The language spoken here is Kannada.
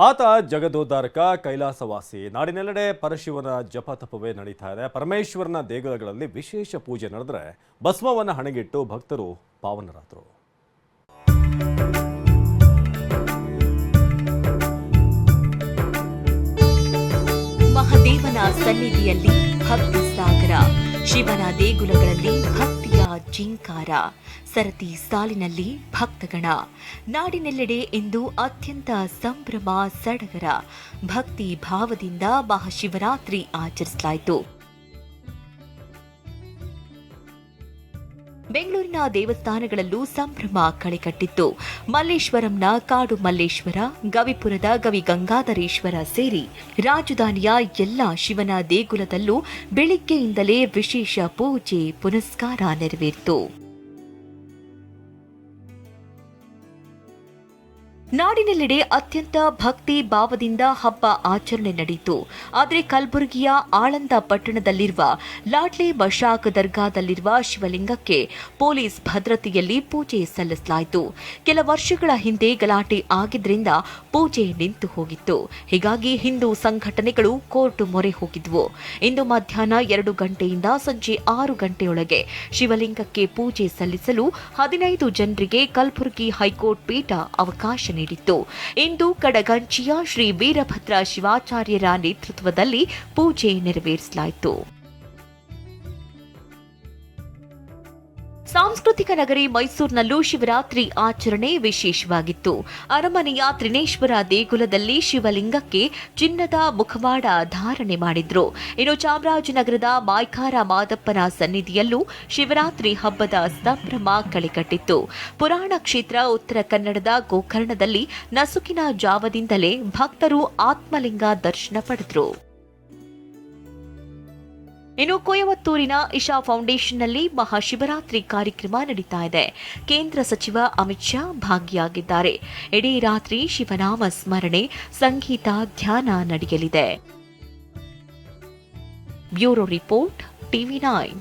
ಆತ ಜಗದೋದ್ಧಾರಕ ಕೈಲಾಸವಾಸಿ. ನಾಡಿನೆಲ್ಲೆಡೆ ಪರಶಿವನ ಜಪತಪವೇ ನಡೀತಾ ಇದೆ. ಪರಮೇಶ್ವರನ ದೇಗುಲಗಳಲ್ಲಿ ವಿಶೇಷ ಪೂಜೆ ನಡೆದರೆ ಭಸ್ಮವನ್ನು ಹಣೆಗಿಟ್ಟು ಭಕ್ತರು ಪಾವನರಾದರು. ಮಹಾದೇವನ ಸನ್ನಿಧಿಯಲ್ಲಿ ಭಕ್ತ ಸಾಗರ. ಶಿವನ ದೇಗುಲಗಳಲ್ಲಿ ಜಿಂಕಾರ. ಸರತಿ ಸಾಲಿನಲ್ಲಿ ಭಕ್ತಗಣ. ನಾಡಿನೆಲ್ಲೆಡೆ ಇಂದು ಅತ್ಯಂತ ಸಂಭ್ರಮ ಸಡಗರ. ಭಕ್ತಿ ಭಾವದಿಂದ ಮಹಾಶಿವರಾತ್ರಿ ಆಚರಿಸಲಾಯಿತು. ಬೆಂಗಳೂರಿನ ದೇವಸ್ಥಾನಗಳಲ್ಲೂ ಸಂಭ್ರಮ ಕಳೆಕಟ್ಟಿತ್ತು. ಮಲ್ಲೇಶ್ವರಂನ ಕಾಡು ಮಲ್ಲೇಶ್ವರ, ಗವಿಪುರದ ಗವಿ ಗಂಗಾಧರೇಶ್ವರ ಸೇರಿ ರಾಜಧಾನಿಯ ಎಲ್ಲ ಶಿವನ ದೇಗುಲದಲ್ಲೂ ಬೆಳಿಗ್ಗೆಯಿಂದಲೇ ವಿಶೇಷ ಪೂಜೆ, ಪುನಸ್ಕಾರ ನೆರವೇರಿತು. ನಾಡಿನೆಲ್ಲೆಡೆ ಅತ್ಯಂತ ಭಕ್ತಿ ಭಾವದಿಂದ ಹಬ್ಬ ಆಚರಣೆ ನಡೆಯಿತು. ಆದರೆ ಕಲಬುರಗಿಯ ಆಳಂದ ಪಟ್ಟಣದಲ್ಲಿರುವ ಲಾಡ್ಲಿ ಮಶಾಕ್ ದರ್ಗಾದಲ್ಲಿರುವ ಶಿವಲಿಂಗಕ್ಕೆ ಪೊಲೀಸ್ ಭದ್ರತೆಯಲ್ಲಿ ಪೂಜೆ ಸಲ್ಲಿಸಲಾಯಿತು. ಕೆಲ ವರ್ಷಗಳ ಹಿಂದೆ ಗಲಾಟೆ ಆಗಿದ್ದರಿಂದ ಪೂಜೆ ನಿಂತು ಹೋಗಿತ್ತು. ಹೀಗಾಗಿ ಹಿಂದೂ ಸಂಘಟನೆಗಳು ಕೋರ್ಟ್ ಮೊರೆ ಹೋಗಿದ್ವು. ಇಂದು ಮಧ್ಯಾಹ್ನ ಎರಡು ಗಂಟೆಯಿಂದ ಸಂಜೆ ಆರು ಗಂಟೆಯೊಳಗೆ ಶಿವಲಿಂಗಕ್ಕೆ ಪೂಜೆ ಸಲ್ಲಿಸಲು ಹದಿನೈದು ಜನರಿಗೆ ಕಲಬುರಗಿ ಹೈಕೋರ್ಟ್ ಪೀಠ ಅವಕಾಶ ನೀಡಿತ್ತು. ಇಂದು ಕಡಗಂಚಿಯ ಶ್ರೀ ವೀರಭದ್ರ ಶಿವಾಚಾರ್ಯರ ನೇತೃತ್ವದಲ್ಲಿ ಪೂಜೆ ನೆರವೇರಿಸಲಾಯಿತು. ಸಾಂಸ್ಕೃತಿಕ ನಗರಿ ಮೈಸೂರಿನಲ್ಲೂ ಶಿವರಾತ್ರಿ ಆಚರಣೆ ವಿಶೇಷವಾಗಿತ್ತು. ಅರಮನೆಯ ತ್ರಿನೇಶ್ವರ ದೇಗುಲದಲ್ಲಿ ಶಿವಲಿಂಗಕ್ಕೆ ಚಿನ್ನದ ಮುಖವಾಡ ಧಾರಣೆ ಮಾಡಿದ್ರು. ಇನ್ನು ಚಾಮರಾಜನಗರದ ಮಾಯ್ಕಾರ ಮಾದಪ್ಪನ ಸನ್ನಿಧಿಯಲ್ಲೂ ಶಿವರಾತ್ರಿ ಹಬ್ಬದ ಸಂಭ್ರಮ ಕಳೆಕಟ್ಟಿತ್ತು. ಪುರಾಣ ಕ್ಷೇತ್ರ ಉತ್ತರ ಕನ್ನಡದ ಗೋಕರ್ಣದಲ್ಲಿ ನಸುಕಿನ ಜಾವದಿಂದಲೇ ಭಕ್ತರು ಆತ್ಮಲಿಂಗ ದರ್ಶನ ಪಡೆದರು. ಇನ್ನು ಕೊಯಮತ್ತೂರಿನ ಇಶಾ ಫೌಂಡೇಶನ್ನಲ್ಲಿ ಮಹಾಶಿವರಾತ್ರಿ ಕಾರ್ಯಕ್ರಮ ನಡೀತಾ ಇದೆ. ಕೇಂದ್ರ ಸಚಿವ ಅಮಿತ್ ಶಾ ಭಾಗಿಯಾಗಿದ್ದಾರೆ. ಇಡೀ ರಾತ್ರಿ ಶಿವನಾಮ ಸ್ಮರಣೆ, ಸಂಗೀತ ಧ್ಯಾನ ನಡೆಯಲಿದೆ. Bureau report, TV nine.